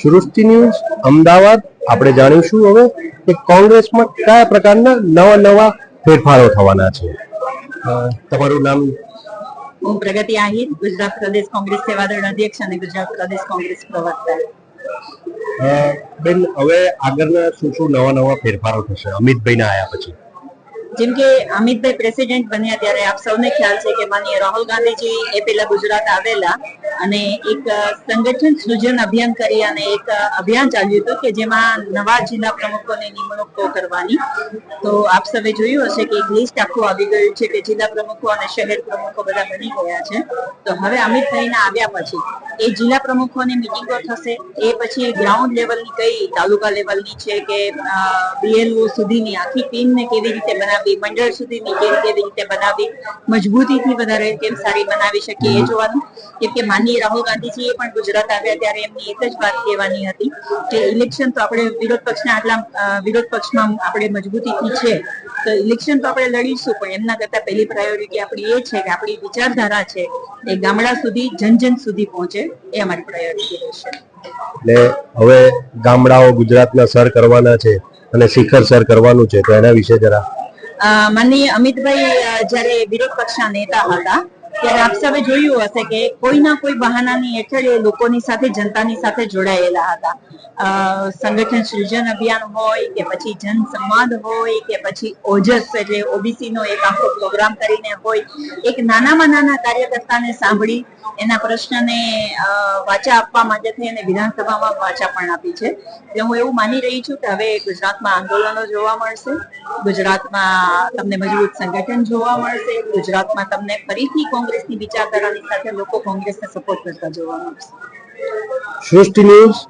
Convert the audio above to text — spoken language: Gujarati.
સૃષ્ટિ ન્યૂઝ અમદાવાદ. આપણે જાણીશું હવે કે કોંગ્રેસમાં કયા પ્રકારના નવા નવા ફેરફારો થવાના છે. તમારું નામ? હું પ્રગતિ આહિર ગુજરાત પ્રદેશ કોંગ્રેસ સેવાદળ અધ્યક્ષ અને ગુજરાત પ્રદેશ કોંગ્રેસ પ્રવક્તા. બેન હવે આગળના શું શું નવા નવા ફેરફારો થશે? અમિતભાઈના આયા પછી. જેમ કે અમિતભાઈ પ્રેસિડેન્ટ બન્યા ત્યારે આપ સૌને ખ્યાલ છે કે માનીય રાહુલ ગાંધીજી એ પેલા ગુજરાત આવેલા અને એક સંગઠન સૃજન અભિયાન કરી અને એક અભિયાન ચાલ્યું હતું કે જેમાં નવા જિલ્લા પ્રમુખોની નિમણૂકો કરવાની. તો આપ સૌએ જોયું હશે કે એક લિસ્ટ આખું આવી ગયું છે કે જિલ્લા પ્રમુખો અને શહેર પ્રમુખો બધા બની ગયા છે. તો હવે અમિતભાઈના આવ્યા પછી એ જિલ્લા પ્રમુખોની મિટિંગો થશે. એ પછી ગ્રાઉન્ડ લેવલની કઈ તાલુકા લેવલની છે કે બીએલઓ સુધીની આખી ટીમને કેવી રીતે બનાવવી, મંડળ સુધીની ટીમ કેવી રીતે બનાવવી, મજબૂતીથી વધારે કેમ સારી બનાવી શકીએ એ જોવાનું. કેમ કે માનનીય રાહુલ ગાંધીજી પણ ગુજરાત આવ્યા ત્યારે એમની એક જ વાત કહેવાની હતી કે ઇલેક્શન તો આપણે વિરોધ પક્ષના આટલા વિરોધ પક્ષમાં આપણે મજબૂતીથી છે. તો ઇલેક્શન તો આપણે લડીશું પણ એમના કરતા પહેલી પ્રાયોરિટી આપણી એ છે કે આપણી વિચારધારા છે એ ગામડા સુધી જન જન સુધી પહોંચે એ અમારી પ્રાયોરિટી રહેશે. એટલે હવે ગામડાઓ ગુજરાતના સર કરવાના છે અને શિખર સર કરવાનું છે તો એના વિશે જરા. માનનીય અમિતભાઈ જ્યારે વિરોધ પક્ષના નેતા હતા ત્યારે આપ સૌએ જોયું હશે કે કોઈના કોઈ બહાનાની હેઠળ એ લોકોની સાથે, જનતાની સાથે જોડાયેલા હતા. સંગઠન સૃજન અભિયાન હોય કે પછી જન સંવાદ હોય કે પછી ઓજસ, એટલે ઓબીસી નો એક આખો પ્રોગ્રામ કરીને હોય, એક નાનામાં નાના કાર્યકર્તાને સાંભળી એના પ્રશ્નને વાચા આપવા માટે થઈ અને વિધાનસભામાં વાચા પણ આપી છે. એટલે હું એવું માની રહી છું કે હવે ગુજરાતમાં આંદોલનો જોવા મળશે, ગુજરાતમાં તમને મજબૂત સંગઠન જોવા મળશે, ગુજરાતમાં તમને ફરીથી કોંગ્રેસની વિચારધારાની સાથે લોકો કોંગ્રેસને સપોર્ટ કરતા જોવા મળશે. સૃષ્ટિ ન્યૂઝ